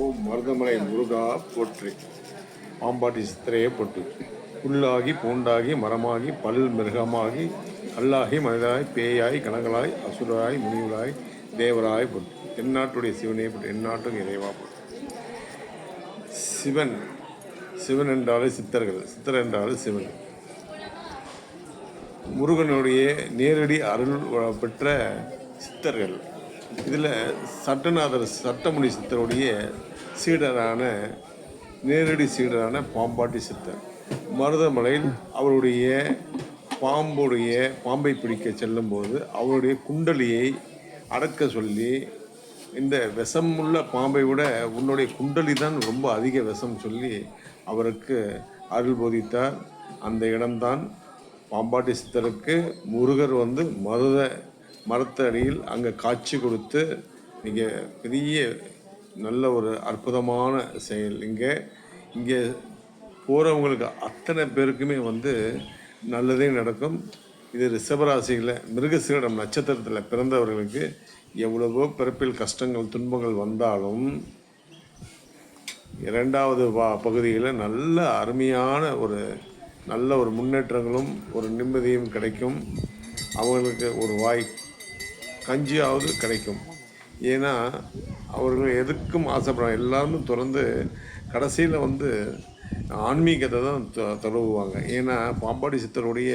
ஓம் மருதமலை முருகா போற்றி. பாம்பாட்டி சித்திரையே போட்டு புல்லாகி பூண்டாகி மரமாகி பல் மிருகமாகி கல்லாகி மனிதராய் பேயாய் கணங்களாய் அசுராய் முனிவராய் தேவராய் போட்டு தென்னாட்டுடைய சிவனே போட்டு எந்நாட்டும் இறைவா போட்டு சிவன். சிவன் என்றாலே சித்தர்கள். சித்தர் என்றாலே சிவன். முருகனுடைய நேரடி அருள் பெற்ற சித்தர்கள். இதில் சட்டநாதர் சட்டமுனி சித்தருடைய சீடரான நேரடி சீடரான பாம்பாட்டி சித்தர். மருதமலையில் அவருடைய பாம்புடைய பாம்பை பிடிக்க செல்லும்போது அவருடைய குண்டலியை அடக்க சொல்லி இந்த விஷமுள்ள பாம்பை விட உன்னுடைய குண்டலி தான் ரொம்ப அதிக விஷம் சொல்லி அவருக்கு அருள் போதித்தார். அந்த இடம்தான் பாம்பாட்டி சித்தருக்கு முருகர் வந்து மருத மரத்தடியில் அங்கே காட்சி கொடுத்து மிக பெரிய நல்ல ஒரு அற்புதமான செயல். இங்கே இங்கே போகிறவங்களுக்கு அத்தனை பேருக்குமே வந்து நல்லதே நடக்கும். இது ரிஷபராசியில் மிருகசீடம் நட்சத்திரத்தில் பிறந்தவர்களுக்கு எவ்வளவோ பிறப்பில் கஷ்டங்கள் துன்பங்கள் வந்தாலும் இரண்டாவது வா பகுதியில் நல்ல அருமையான ஒரு நல்ல ஒரு முன்னேற்றங்களும் ஒரு நிம்மதியும் கிடைக்கும். அவங்களுக்கு ஒரு வாய் கஞ்சியாவது கிடைக்கும். ஏன்னா அவர்கள் எதுக்கும் ஆசைப்படுறாங்க எல்லாருமே திறந்து கடைசியில் வந்து ஆன்மீகத்தை தான் தொ- தழுவுவாங்க ஏன்னா பாம்பாடி சித்தருடைய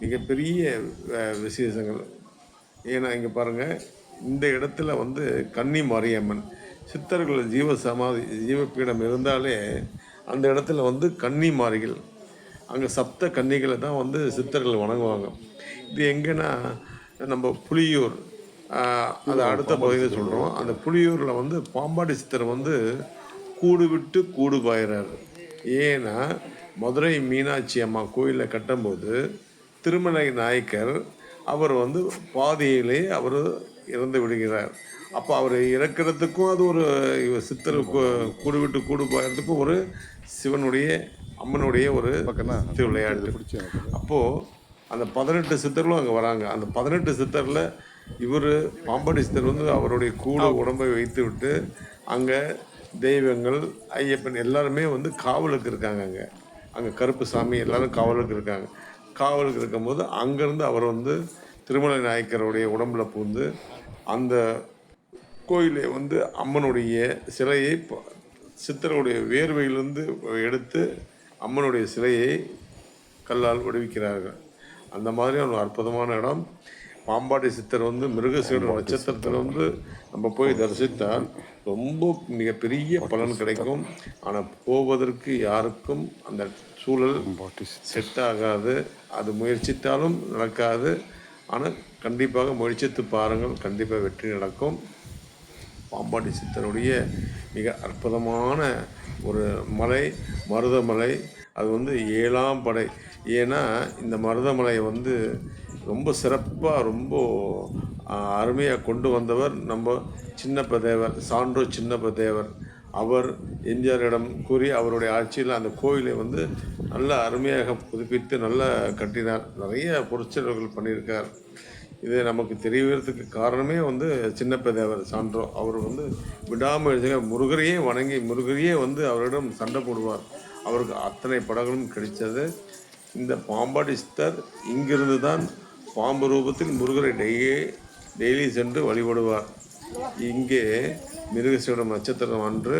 மிகப்பெரிய விசேஷங்கள். ஏன்னா இங்கே பாருங்கள் இந்த இடத்துல வந்து கன்னி மாரியம்மன். சித்தர்கள் ஜீவ சமாதி ஜீவப்பீடம் இருந்தாலே அந்த இடத்துல வந்து கன்னிமாரிகள் அங்கே சப்த கன்னிகளை தான் வந்து சித்தர்கள் வணங்குவாங்க. இது எங்கன்னா நம்ம புலியூர் ஆஹ், அது அடுத்த பகுதியில் சொல்கிறோம் அந்த புலியூரில் வந்து பாம்பாடி சித்தர் வந்து கூடு விட்டு கூடு பாயிறாரு. ஏன்னா மதுரை மீனாட்சி அம்மா கோயிலில் கட்டும்போது திருமலை நாயக்கர் அவர் வந்து பாதியிலே அவர் இறந்து விடுகிறார். அப்போ அவர் இறக்கிறதுக்கும் அது ஒரு சித்தர் கூடு விட்டு கூடு பாயறதுக்கும் ஒரு சிவனுடைய அம்மனுடைய ஒரு சித்து விளையாட்டு அப்போது அந்த பதினெட்டு சித்தர்களும் அங்கே வராங்க. அந்த பதினெட்டு சித்தரில் இவர் பாம்பாடி சித்தர் வந்து அவருடைய கூட உடம்பை வைத்து விட்டு அங்கே தெய்வங்கள் ஐயப்பன் எல்லாருமே வந்து காவலுக்கு இருக்காங்க அங்கே. அங்கே கருப்பு சாமி எல்லாரும் காவலுக்கு இருக்காங்க. காவலுக்கு இருக்கும்போது அங்கேருந்து அவர் வந்து திருமலை நாயக்கருடைய உடம்புல பூந்து அந்த கோயிலை வந்து அம்மனுடைய சிலையை சித்தருடைய வேர்வையிலிருந்து எடுத்து அம்மனுடைய சிலையை கல்லால் வடிவிக்கிறார்கள். அந்த மாதிரியான ஒரு அற்புதமான இடம். பாம்பாட்டி சித்தர் வந்து மிருகசீட நட்சத்திரத்தில் வந்து நம்ம போய் தரிசித்தால் ரொம்ப மிகப்பெரிய பலன் கிடைக்கும். ஆனால் போவதற்கு யாருக்கும் அந்த சூழல் செட் ஆகாது. அது முயற்சித்தாலும் நடக்காது. ஆனால் கண்டிப்பாக முயற்சித்து பாருங்கள். கண்டிப்பாக வெற்றி நடக்கும். பாம்பாட்டி சித்தருடைய மிக அற்புதமான ஒரு மலை மருதமலை அது வந்து ஏழாம் படை. ஏன்னா இந்த மருதமலையை வந்து ரொம்ப சிறப்பாக ரொம்ப அருமையாக கொண்டு வந்தவர் நம்ம சின்னப்ப தேவர் சான்றோர் சின்னப்ப தேவர் அவர் எம்ஜிஆரிடம் கூறி அவருடைய ஆட்சியில் அந்த கோயிலை வந்து நல்ல அருமையாக புதுப்பித்து நல்லா கட்டினார். நிறைய பொருட்செலவுகள் பண்ணியிருக்கார். இது நமக்கு தெரியறதுக்கு காரணமே வந்து சின்னப்ப தேவர் சான்றோ. அவர் வந்து விடாமல் முருகரையே வணங்கி முருகரையே வந்து அவரிடம் சண்டை போடுவார். அவருக்கு அத்தனை படங்களும் கிடைச்சது. இந்த பாம்பாடி சித்தர் இங்கிருந்து தான் பாம்பு ரூபத்தில் முருகரை டெய்லி டெய்லி சென்று வழிபடுவார். இங்கே மிருகசீடம் நட்சத்திரம் அன்று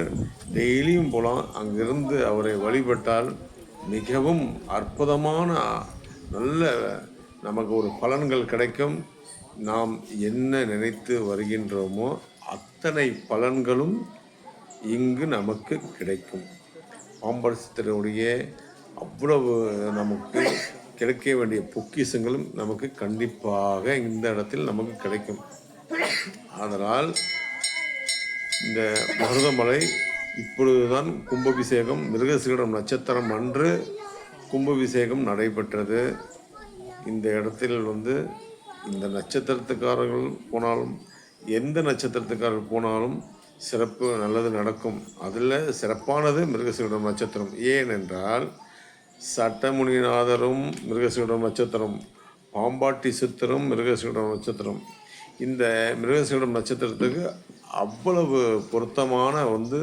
டெய்லியும் போகலாம் அங்கிருந்து அவரை வழிபட்டால் மிகவும் அற்புதமான நல்ல நமக்கு ஒரு பலன்கள் கிடைக்கும். நாம் என்ன நினைத்து வருகின்றோமோ அத்தனை பலன்களும் இங்கு நமக்கு கிடைக்கும். பாம்பரசத்தினுடைய அவ்வளவு நமக்கு கிடைக்க வேண்டிய பொக்கிஷங்களும் நமக்கு கண்டிப்பாக இந்த இடத்தில் நமக்கு கிடைக்கும். அதனால் இந்த மருதமலை இப்பொழுதுதான் கும்பாபிஷேகம் மிருகசீடம் நட்சத்திரம் அன்று கும்பாபிஷேகம் நடைபெற்றது. இந்த இடத்தில் வந்து இந்த நட்சத்திரத்துக்காரர்கள் போனாலும் எந்த நட்சத்திரத்துக்காரர்கள் போனாலும் சிறப்பு நல்லது நடக்கும். அதில் சிறப்பானது மிருகசீடம் நட்சத்திரம். ஏனென்றால் சட்டமுனிநாதரும் மிருகசீடம் நட்சத்திரம். பாம்பாட்டி சித்தரும் மிருகசீடம் நட்சத்திரம். இந்த மிருகசீடம் நட்சத்திரத்துக்கு அவ்வளவு பொருத்தமான வந்து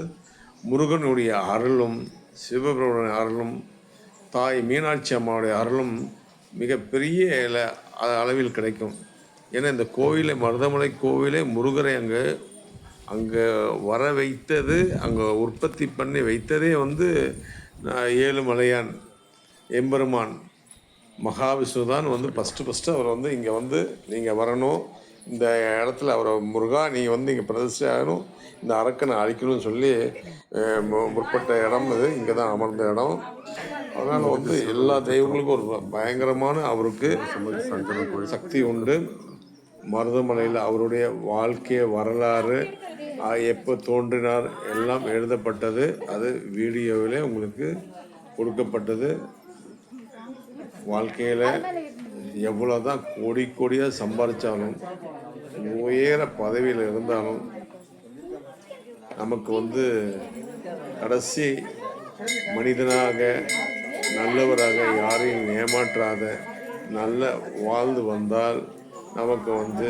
முருகனுடைய அருளும் சிவபெருமனுடைய அருளும் தாய் மீனாட்சி அம்மாவுடைய அருளும் மிகப்பெரிய அளவில் கிடைக்கும். ஏன்னா இந்த கோவிலை மருதமலை கோவிலே முருகரை அங்கே அங்கே வர வைத்தது அங்கே உற்பத்தி பண்ணி வைத்ததே வந்து ஏழுமலையான் எம்பெருமான். மகாவிஷ்ணு தான் வந்து ஃபஸ்ட்டு ஃபஸ்ட்டு அவர் வந்து இங்கே வந்து நீங்கள் வரணும். இந்த இடத்துல அவரை முருகா நீங்கள் வந்து இங்கே பிரதிஷ்டை ஆகணும். இந்த அரக்கனை அழிக்கணும்னு சொல்லி முற்பட்ட இடம் இது இங்கே தான் அமர்ந்த இடம். அதனால் வந்து எல்லா தெய்வங்களுக்கும் ஒரு பயங்கரமான அவருக்கு சக்தி உண்டு. மருதமலையில் அவருடைய வாழ்க்கை வரலாறு எப்போ தோன்றினார் எல்லாம் எழுதப்பட்டது. அது வீடியோவிலே உங்களுக்கு கொடுக்கப்பட்டது. வாழ்க்கையில் எவ்வளோ தான் கோடி கோடியாக சம்பாதிச்சாலும் உயர பதவியில் இருந்தாலும் நமக்கு வந்து கடைசி மனிதனாக நல்லவராக யாரையும் ஏமாற்றாத நல்ல வாழ்ந்து வந்தால் நமக்கு வந்து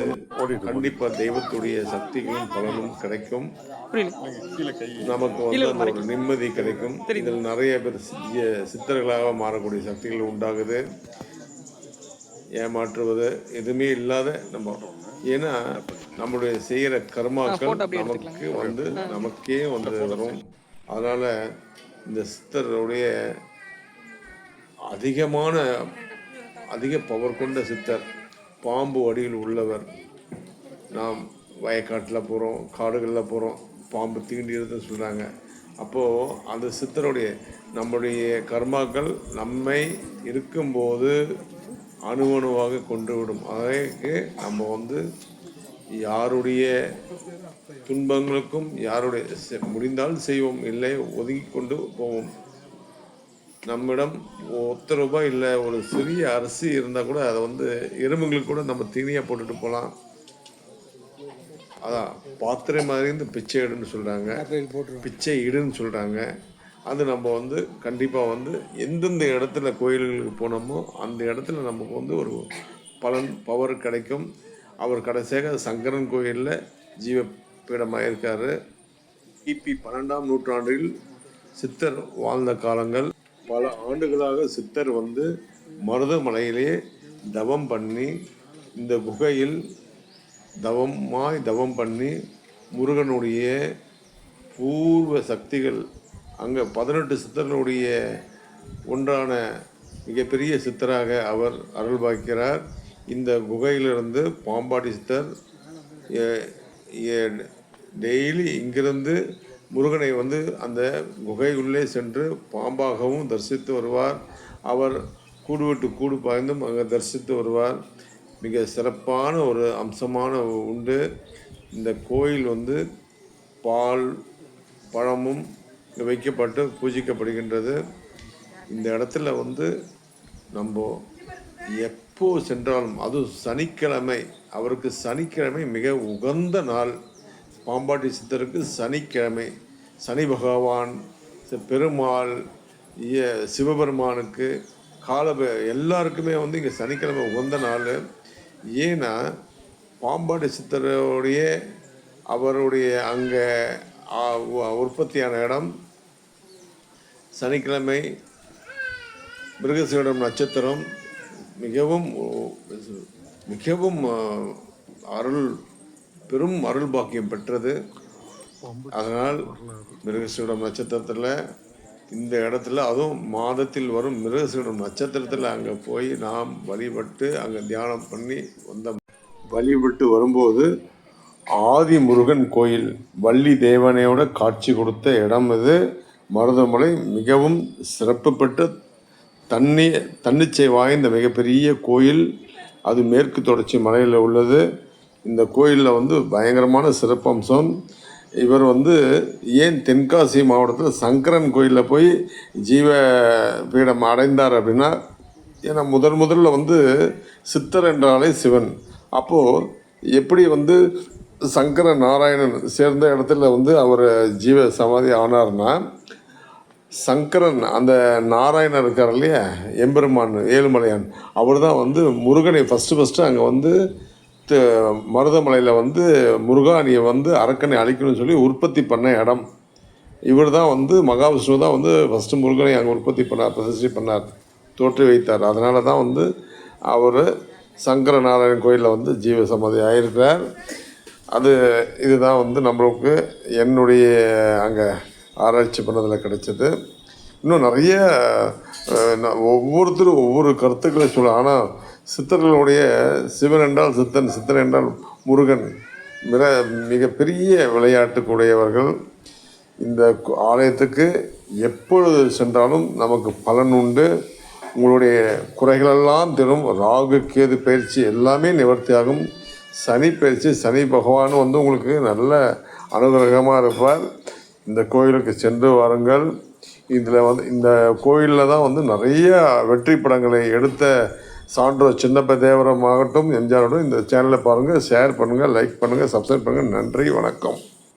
கண்டிப்பாக தெய்வத்துடைய சக்திகளும் பலனும் கிடைக்கும். நமக்கு வந்து அந்த ஒரு நிம்மதி கிடைக்கும். இதில் நிறைய பேர் சித்தர்களாக மாறக்கூடிய சக்திகள் உண்டாகுது. ஏமாற்றுவது எதுவுமே இல்லாத நம்ம ஏன்னா நம்மளுடைய செய்கிற கர்மாக்கள் நமக்கு வந்து நமக்கே வந்து வரும். அதனால இந்த சித்தருடைய அதிகமான அதிக பவர் கொண்ட சித்தர். பாம்பு வடிவில் உள்ளவர். நாம் வயக்காட்டில் போகிறோம் காடுகளில் போகிறோம் பாம்பு தீண்டிடுதுன்னு சொல்கிறாங்க அப்போது அந்த சித்தருடைய நம்முடைய கர்மாக்கள் நம்மை இருக்கும்போது அணுவணுவாக கொண்டு விடும் அதற்கு நம்ம வந்து யாருடைய துன்பங்களுக்கும் யாருடைய செ- முடிந்தால் செய்வோம் இல்லை ஒதுங்கி கொண்டு போவோம். நம்மிடம் ஒத்த ரூபாய் இல்லை ஒரு சிறிய அரிசி இருந்தால் கூட அதை வந்து எறும்புங்களுக்கு கூட நம்ம தீனியாக போட்டுட்டு போகலாம் அதான் பாத்திரை மாதிரி இருந்து பிச்சை எடுன்னு சொல்கிறாங்க பிச்சை இடுன்னு சொல்கிறாங்க அது நம்ம வந்து கண்டிப்பாக வந்து எந்தெந்த இடத்துல கோயில்களுக்கு போனோமோ அந்த இடத்துல நமக்கு வந்து ஒரு பலன் பவர் கிடைக்கும். அவர் கடைசியாக சங்கரன் கோயிலில் ஜீவபீடமாக இருக்காரு. கிபி பன்னெண்டாம் நூற்றாண்டில் சித்தர் வாழ்ந்த காலங்கள். பல ஆண்டுகளாக சித்தர் வந்து மருதமலையிலே தவம் பண்ணி இந்த குகையில் தவமாய் தவம் பண்ணி முருகனுடைய பூர்வ சக்திகள் அங்கே பதினெட்டு சித்தர்களுடைய ஒன்றான மிகப்பெரிய சித்தராக அவர் அருள்பாய்க்கிறார் இந்த குகையிலிருந்து பாம்பாடி சித்தர் டெய்லி இங்கிருந்து முருகனை வந்து அந்த குகையுள்ளே சென்று பாம்பாகவும் தரிசித்து வருவார். அவர் கூடு விட்டு கூடு பாய்ந்தும் அங்கே தரிசித்து வருவார். மிக சிறப்பான ஒரு அம்சமான உண்டு. இந்த கோயில் வந்து பால் பழமும் வைக்கப்பட்டு பூஜிக்கப்படுகின்றது. இந்த இடத்துல வந்து நம்ம எப்போ சென்றாலும் அதுவும் சனிக்கிழமை அவருக்கு சனிக்கிழமை மிக உகந்த நாள். பாம்பாட்டி சித்தருக்கு சனிக்கிழமை. சனி பகவான் பெருமாள் இய- சிவபெருமானுக்கு கால எல்லாருக்குமே வந்து இங்கே சனிக்கிழமை உகந்த நாள். ஏன்னா பாம்பாடி சித்தருடைய அவருடைய அங்கே உற்பத்தியான இடம் சனிக்கிழமை. மிருகசீடம் நட்சத்திரம் மிகவும் மிகவும் அருள் பெரும் அருள் பாக்கியம் பெற்றது. அதனால் மிருகசீடம் நட்சத்திரத்தில் இந்த இடத்துல அதுவும் மாதத்தில் வரும் மிருகசீடம் நட்சத்திரத்தில் அங்கே போய் நாம் வழிபட்டு அங்கே தியானம் பண்ணி வந்த வழிபட்டு வரும்போது ஆதி முருகன் கோயில் வள்ளி தேவனையோட காட்சி கொடுத்த இடம் இது. மருதமலை மிகவும் சிறப்பு பெற்ற தண்ணி தன்னிச்சை வாய்ந்த மிகப்பெரிய கோயில். அது மேற்கு தொடர்ச்சி மலையில் உள்ளது. இந்த கோயிலில் வந்து பயங்கரமான சிறப்பம்சம். இவர் வந்து ஏன் தென்காசி மாவட்டத்தில் சங்கரன் கோயிலில் போய் ஜீவ பீடம் அடைந்தார் அப்படின்னா ஏன்னா முதன் முதல்ல வந்து சித்தர் என்றாலே சிவன். அப்போது எப்படி வந்து சங்கர நாராயணன் சேர்ந்த இடத்துல வந்து அவர் ஜீவ சமாதி ஆனார்னா சங்கரன் அந்த நாராயணன் இருக்கார் இல்லையா எம்பெருமான் ஏழுமலையான் அவர் தான் வந்து முருகனை ஃபஸ்ட்டு ஃபஸ்ட்டு அங்கே வந்து மருதமலையில் வந்து முருகானியை வந்து அரக்கனை அழிக்கணும்னு சொல்லி உற்பத்தி பண்ண இடம். இவர் தான் வந்து மகாவிஷ்ணு தான் வந்து ஃபஸ்ட்டு முருகனை அங்கே உற்பத்தி பண்ணார் பிரதிஷ்டை பண்ணார் தோற்றி வைத்தார். அதனால தான் வந்து அவர் சங்கர சங்கரநாராயணன் கோயிலில் வந்து ஜீவ சமாதி ஆயிருக்கிறார். அது இதுதான் வந்து நம்மளுக்கு என்னுடைய அங்கே ஆராய்ச்சி பண்ணதில் கிடைச்சது. இன்னும் நிறைய ஒவ்வொருத்தரும் ஒவ்வொரு கருத்துக்களை சொல்ல ஆனால் சித்தர்களுடைய சிவன் என்றால் சித்தன் சித்தன் என்றால் முருகன். மிக மிகப்பெரிய விளையாட்டுக்குடையவர்கள். இந்த ஆலயத்துக்கு எப்பொழுது சென்றாலும் நமக்கு பலன் உண்டு. உங்களுடைய குறைகளெல்லாம் தரும். ராகு கேது பயிற்சி எல்லாமே நிவர்த்தியாகும். சனி பயிற்சி சனி பகவான் வந்து உங்களுக்கு நல்ல அனுகிரகமாக இருப்பார். இந்த கோயிலுக்கு சென்று வாருங்கள். இதில் வந்து இந்த கோயிலில் தான் வந்து நிறைய வெற்றி படங்களை எடுத்த சான்றோர் சின்னப்ப தேவரம் ஆகட்டும். எம்ஜிஆரோடும் இந்த சேனலை பாருங்கள் ஷேர் பண்ணுங்கள் லைக் பண்ணுங்கள் சப்ஸ்கிரைப் பண்ணுங்கள் நன்றி வணக்கம்.